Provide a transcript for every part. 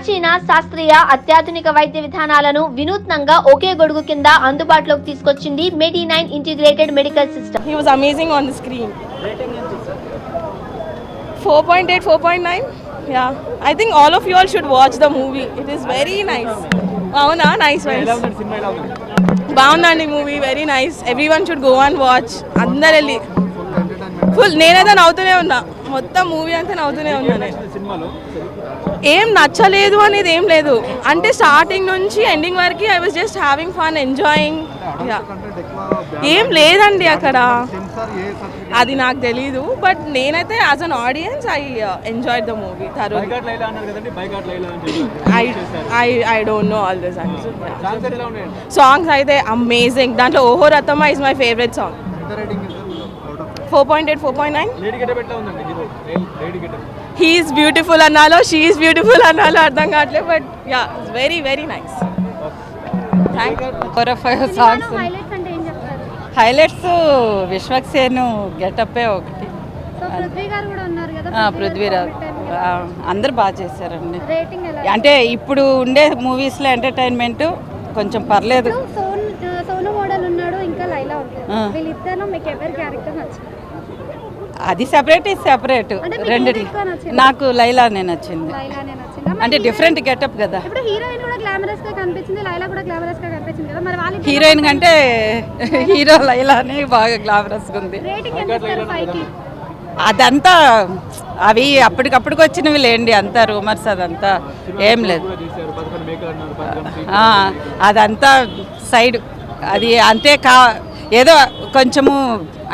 ప్రాచీన శాస్త్రీయ అత్యాధునిక వైద్య విధానాలను వినూత్నంగా ఒకే గొడుగు కింద అందుబాటులోకి తీసుకొచ్చింది medi nine integrated medical system He was amazing on the screen. 4.8, 4.9. Yeah. I think all of you all should watch the movie. It is very nice. అవునా నైస్ నైస్ బాగుందండి movie very nice everyone should go and watch అందరు వెళ్ళి full నేనైతే నవ్వుతూనే ఉన్నా మొత్తం movie అంతా నవ్వుతూనే ఉన్నా నేను ఏం నచ్చలేదు అనేది ఏం లేదు. అంటే స్టార్టింగ్ నుంచి ఎండింగ్ వరకు I was just having fun enjoying ఏం లేదండి అక్కడ. అది నాకు తెలీదు బట్ నేనైతే as an audience I enjoy the movie I I don't know all this songs అయితే అమేజింగ్ దాంట్లో ఓహో రతమ్మ is my favourite song four point eight four point nine? He is beautiful అన్నాలో she is beautiful అన్నాలో అర్థం కావట్లేదు but yeah very very nice thank four five songs highlights highlights Vishwak Sen గెటప్పే ఒకటి. So Prithvi గారు కూడా ఉన్నారు కదా ఆ, పృథ్వీరాజ్ అందరు బాగా చేశారండి. అంటే ఇప్పుడు ఉండే మూవీస్లో ఎంటర్టైన్మెంట్ కొంచెం పర్లేదు ఇప్పుడు సోన్ ఆ, సోను మోడల్ ఉన్నాడు ఇంకా లైలా ఉంటుంది ఆ. వీళ్ళిద్దరు మీకు ఎవరి క్యారెక్టర్ నచ్చింది? అది సెపరేట్ ఇది సెపరేట్ అంటే మీకు రెండు ఏది ఎక్కువ నచ్చింది? నాకు లైలానే నచ్చింది. లైలానే నచ్చిందా? మరి అంటే డిఫరెంట్ గెటప్ కదా. ఇప్పుడు హీరోయిన్ కూడా గ్లామరస్గా కనిపించింది లైలా కూడా గ్లామరస్గా కనిపించింది కదా. మరి వాళ్ళు హీరోయిన్ కంటే హీరో లైలానే బాగా గ్లామరస్గా ఉంది. అదంతా అవి అప్పటికప్పటికి వచ్చినవి లేండి అంతా రూమర్స్ అదంతా ఏం లేదు. అదంతా సైడ్ అది అంతే కా ఏదో కొంచెము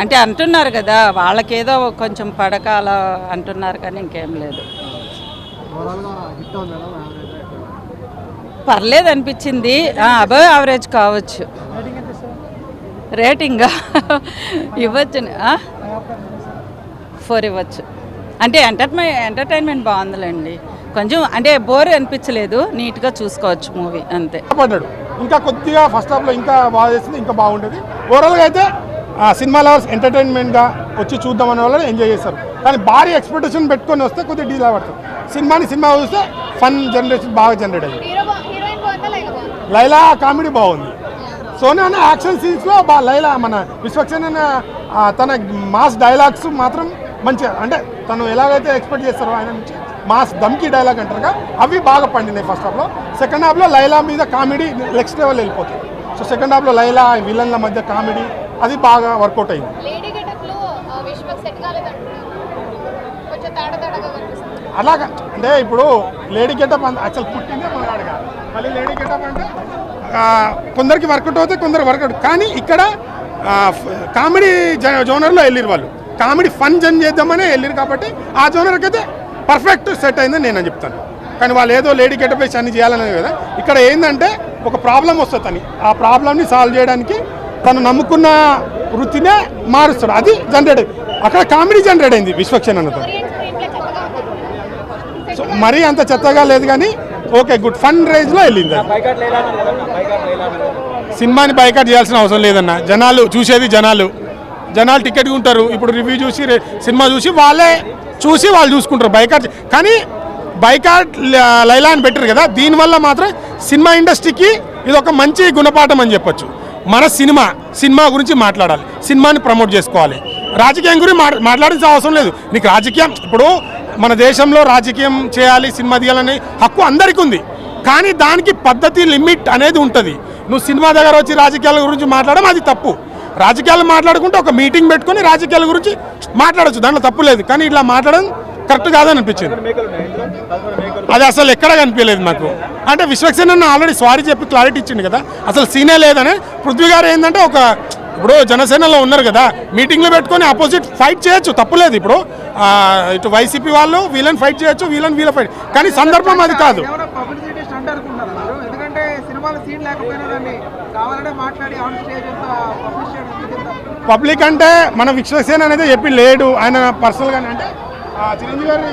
అంటే అంటున్నారు కదా వాళ్ళకేదో కొంచెం పడక అలా అంటున్నారు కానీ ఇంకేం లేదు. పర్లేదు అనిపించింది. అబవ్ యావరేజ్ కావచ్చు. రేటింగ్ ఇవ్వచ్చు. ఫోర్ ఇవ్వచ్చు. అంటే ఎంటర్టైన్ ఎంటర్టైన్మెంట్ బాగుందిలేండి. కొంచెం అంటే బోర్ అనిపించలేదు. నీట్గా చూసుకోవచ్చు మూవీ అంతే. ఇంకా కొద్దిగా ఫస్ట్ హాఫ్లో ఇంకా బాగా చేసింది ఇంకా బాగుంటుంది ఓవరాల్గా అయితే ఆ సినిమా లవర్స్ ఎంటర్టైన్మెంట్గా వచ్చి చూద్దాం అనే వాళ్ళు ఎంజాయ్ చేస్తారు. కానీ భారీ ఎక్స్పెక్టేషన్ పెట్టుకొని వస్తే కొద్దిగా డీల్ పడతారు సినిమాని సినిమా చూస్తే ఫన్ జనరేషన్ బాగా జనరేట్ అయ్యింది. లైలా కామెడీ బాగుంది. సోనా యాక్షన్ సీన్స్లో బా లైలా మన విశ్వక్సేన తన మాస్ డైలాగ్స్ మాత్రం మంచిగా అంటే తను ఎలాగైతే ఎక్స్పెక్ట్ చేస్తారో ఆయన నుంచి మాస్ దమ్కి డైలాగ్ అంటారుగా అవి బాగా పండినాయి ఫస్ట్ హాఫ్లో సెకండ్ హాఫ్లో లైలా మీద కామెడీ నెక్స్ట్ లెవెల్ వెళ్ళిపోతుంది. సో సెకండ్ హాఫ్లో లైలా విలన్ల మధ్య కామెడీ అది బాగా వర్కౌట్ అయింది. అలాగా. అంటే ఇప్పుడు లేడీ గెటప్ అసలు పుట్టిందే మనగాడుగా మళ్ళీ లేడీ గెటప్ అంటే కొందరికి వర్కౌట్ అవుతే కొందరు వర్కౌట్ కానీ ఇక్కడ కామెడీ జోనర్లో వెళ్ళిరు వాళ్ళు. కామెడీ ఫన్ జన్ చేద్దామనే వెళ్ళిరు కాబట్టి ఆ జోనర్కి అయితే పర్ఫెక్ట్ సెట్ అయిందని నేను చెప్తాను. కానీ వాళ్ళు ఏదో లేడీ గెటప్ వేసి అన్ని చేయాలనేది కదా. ఇక్కడ ఏంటంటే ఒక ప్రాబ్లం వస్తుంది తని ఆ ప్రాబ్లమ్ని సాల్వ్ చేయడానికి తను నమ్ముకున్న వృత్తినే మారుస్తాడు. అది జనరేట్ అక్కడ కామెడీ జనరేట్ అయింది విశ్వక్సేన్ అన్నతో సో మరీ అంత చెత్తగా లేదు కానీ ఓకే గుడ్. ఫన్ రేంజ్లో వెళ్ళింది సినిమాని బైకాట్ చేయాల్సిన అవసరం లేదన్న. జనాలు చూసేది జనాలు. జనాలు టికెట్ ఉంటారు ఇప్పుడు రివ్యూ చూసి సినిమా చూసి వాళ్ళే చూసి వాళ్ళు చూసుకుంటారు. బైకాట్ కానీ బైకాట్ ల- లైలా అని పెట్టారు కదా దీనివల్ల మాత్రం సినిమా ఇండస్ట్రీకి ఇది ఒక మంచి గుణపాఠం అని చెప్పొచ్చు. మన సినిమా సినిమా గురించి మాట్లాడాలి సినిమాని ప్రమోట్ చేసుకోవాలి. రాజకీయం గురించి మాట్- మాట్లాడాల్సిన అవసరం లేదు. నీకు రాజకీయం ఇప్పుడు మన దేశంలో రాజకీయం చేయాలి సినిమా తీయాలనే హక్కు అందరికీ ఉంది. కానీ దానికి పద్ధతి లిమిట్ అనేది ఉంటుంది. నువ్వు సినిమా దగ్గర వచ్చి రాజకీయాల గురించి మాట్లాడడం అది తప్పు. రాజకీయాలు మాట్లాడుకుంటే ఒక మీటింగ్ పెట్టుకొని రాజకీయాల గురించి మాట్లాడచ్చు. దాంట్లో తప్పు లేదు. కానీ ఇట్లా మాట్లాడడం కరెక్ట్ కాదని అనిపించింది మేకలు ఉన్నాయి ఇందులో? పదకొండు మేకలు. అది అసలు ఎక్కడ కనిపించలేదు నాకు. అంటే విశ్వక్సేన ఆల్రెడీ సారీ చెప్పి క్లారిటీ ఇచ్చింది కదా. అసలు సీనే లేదని పృథ్వీ గారు ఏంటంటే ఒక ఇప్పుడు జనసేనలో ఉన్నారు కదా మీటింగ్లో పెట్టుకొని ఆపోజిట్ ఫైట్ చేయొచ్చు తప్పులేదు ఇప్పుడు. ఇటు వైసీపీ వాళ్ళు వీళ్ళని ఫైట్ చేయొచ్చు వీళ్ళని వీళ్ళ ఫైట్ కానీ సందర్భం అది కాదు. పబ్లిక్ అంటే మన విశ్వసేన అనేది చెప్పి లేడు. ఆయన పర్సనల్గా అంటే చిరంజీవి గారి